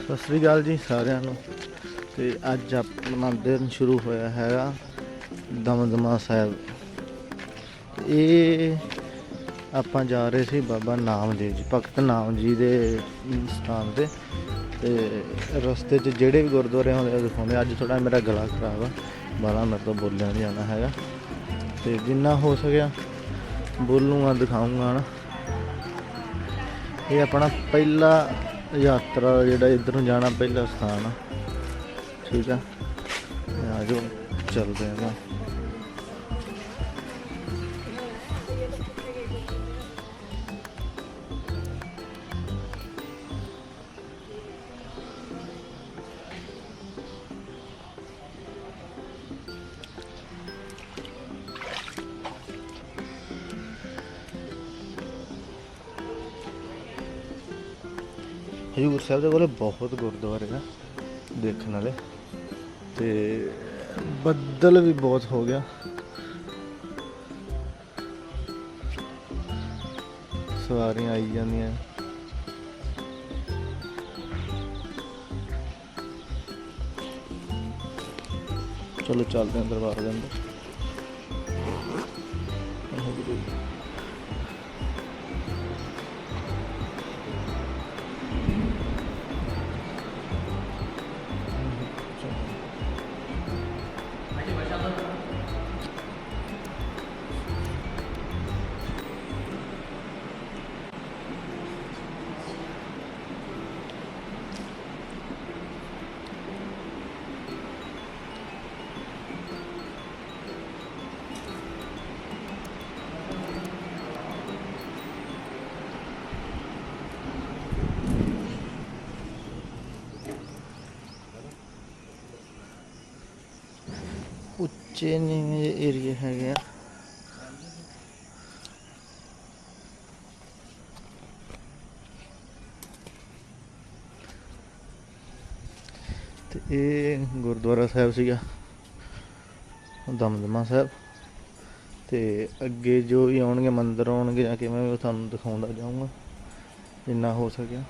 ਸਤਿ ਸ੍ਰੀ ਅਕਾਲ ਜੀ ਸਾਰਿਆਂ ਨੂੰ। ਤੇ ਅੱਜ ਆਪਣਾ ਦਿਨ ਸ਼ੁਰੂ ਹੋਇਆ ਹੈਗਾ ਦਮਦਮਾ ਸਾਹਿਬ। ਇਹ ਆਪਾਂ ਜਾ ਰਹੇ ਸੀ ਬਾਬਾ ਨਾਮਦੇਵ ਜੀ, ਭਗਤ ਨਾਮ ਜੀ ਦੇ ਸਥਾਨ ਤੇ। ਤੇ ਰਸਤੇ 'ਚ ਜਿਹੜੇ ਵੀ ਗੁਰਦੁਆਰੇ ਹੁੰਦੇ ਆ ਦਿਖਾਉਂਦੇ ਅੱਜ ਥੋੜਾ ਮੇਰਾ ਗਲਾ ਖਰਾਬ ਆ ਬਾਲਾ ਮੇਰੇ ਤੋਂ ਬੋਲਿਆ ਨਹੀਂ ਜਾਣਾ ਹੈਗਾ। ਤੇ ਜਿੰਨਾ ਹੋ ਸਕਿਆ, ਬੋਲੂਗਾ ਦਿਖਾਉਂਗਾ ਨਾ ਇਹ ਆਪਣਾ ਪਹਿਲਾ ਯਾਤਰਾ ਜਿਹੜਾ ਇੱਧਰ ਨੂੰ ਜਾਣਾ ਪਹਿਲਾ ਸਥਾਨ ਆ। ਠੀਕ ਆ? ਤੇ ਆ ਜਾਓ ਚੱਲਦੇ ਹਾਂ ਹਜੂਰ ਸਾਹਿਬ ਦੇ ਕੋਲੇ ਬਹੁਤ ਗੁਰਦੁਆਰੇ ਆ ਦੇਖਣ ਵਾਲੇ। ਤੇ ਬੱਦਲ ਵੀ ਬਹੁਤ ਹੋ ਗਿਆ। ਸਵਾਰੀਆਂ ਆਈ ਜਾਂਦੀਆਂ। ਚਲੋ ਚੱਲਦੇ ਹਾਂ ਦਰਬਾਰ ਦੇ ਅੰਦਰ। ਉੱਚੇ ਨੀਵੇਂ ਏਰੀਆ ਹੈਗੇ ਆ। ਤੇ ਇਹ ਗੁਰਦੁਆਰਾ ਸਾਹਿਬ ਸੀਗਾ, ਦਮਦਮਾ ਸਾਹਿਬ। ਤੇ ਅੱਗੇ ਜੋ ਵੀ ਆਉਣਗੇ, ਮੰਦਰ ਆਉਣਗੇ, ਜਾਂ ਕਿਵੇਂ ਵੀ ਉਹ ਤੁਹਾਨੂੰ ਦਿਖਾਉਂਦਾ ਜਾਊਂਗਾ, ਜਿੰਨਾ ਹੋ ਸਕਿਆ।